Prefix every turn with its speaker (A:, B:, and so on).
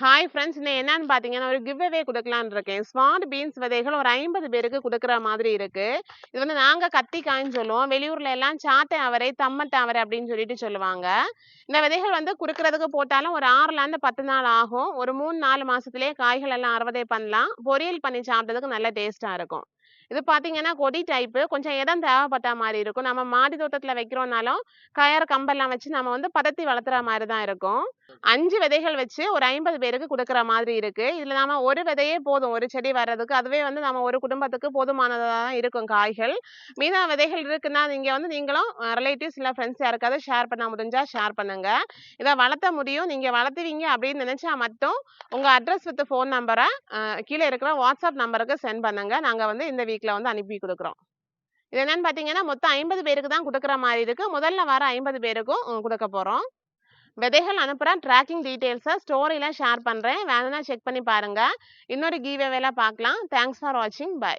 A: Hi friends இன்னும் என்னன்னு பார்த்தீங்கன்னா ஒரு கிவ் அவே கொடுக்கலான்னு இருக்கேன். ஸ்மார்ட் பீன்ஸ் விதைகள் ஒரு ஐம்பது பேருக்கு கொடுக்குற மாதிரி இருக்கு. இது வந்து நாங்கள் கத்திக்காய்ன்னு சொல்லுவோம். வெளியூர்ல எல்லாம் சாட்டை அவரை தம்மட்டை அவரை அப்படின்னு சொல்லிட்டு சொல்லுவாங்க. இந்த விதைகள் வந்து குடுக்கறதுக்கு போட்டாலும் ஒரு ஆறுலேருந்து பத்து நாள் ஆகும். ஒரு மூணு நாலு மாசத்துலயே காய்கள் எல்லாம் அறுவடை பண்ணலாம். பொரியல் பண்ணி சாப்பிட்டதுக்கு நல்ல டேஸ்ட்டாக இருக்கும். இது பார்த்தீங்கன்னா கொடி டைப்பு கொஞ்சம் இடம் தேவைப்பட்ட மாதிரி இருக்கும். நம்ம மாடி தோட்டத்தில் வைக்கிறோம்னாலும் கயர் கம்பெல்லாம் வச்சு நம்ம வந்து பதத்தி வளர்த்துற மாதிரி தான் இருக்கும். அஞ்சு விதைகள் வச்சு ஒரு ஐம்பது பேருக்கு கொடுக்குற மாதிரி இருக்கு. இதுல நாம ஒரு விதையே போதும். ஒரு செடி வர்றதுக்கு அதுவே வந்து நம்ம ஒரு குடும்பத்துக்கு போதுமானதா தான் இருக்கும் காய்கள். மீதா விதைகள் இருக்குன்னா நீங்க வந்து நீங்களும் ரிலேட்டிவ்ஸ் இல்ல ஃப்ரெண்ட்ஸ் யாருக்காவது ஷேர் பண்ண முடிஞ்சா ஷேர் பண்ணுங்க. இதை வளர்த்த முடியும். நீங்க வளர்த்துவீங்க அப்படின்னு நினைச்சா மட்டும் உங்க அட்ரஸ் வித் ஃபோன் நம்பரை கீழே இருக்கிற வாட்ஸ்அப் நம்பருக்கு சென்ட் பண்ணுங்க. நாங்க வந்து இந்த வீக்ல வந்து அனுப்பி கொடுக்குறோம். இது என்னன்னு பாத்தீங்கன்னா மொத்தம் ஐம்பது பேருக்கு தான் கொடுக்குற மாதிரி இருக்கு. முதல்ல வர ஐம்பது பேருக்கும் கொடுக்க போறோம். விதைகள் அனுப்புகிறேன் ட்ராக்கிங் டீட்டெயில்ஸை ஸ்டோரியில ஷேர் பண்றேன். வேணும்னா செக் பண்ணி பாருங்க. இன்னொரு கீவேவேல பார்க்கலாம். தேங்க்ஸ் ஃபார் வாட்சிங் பை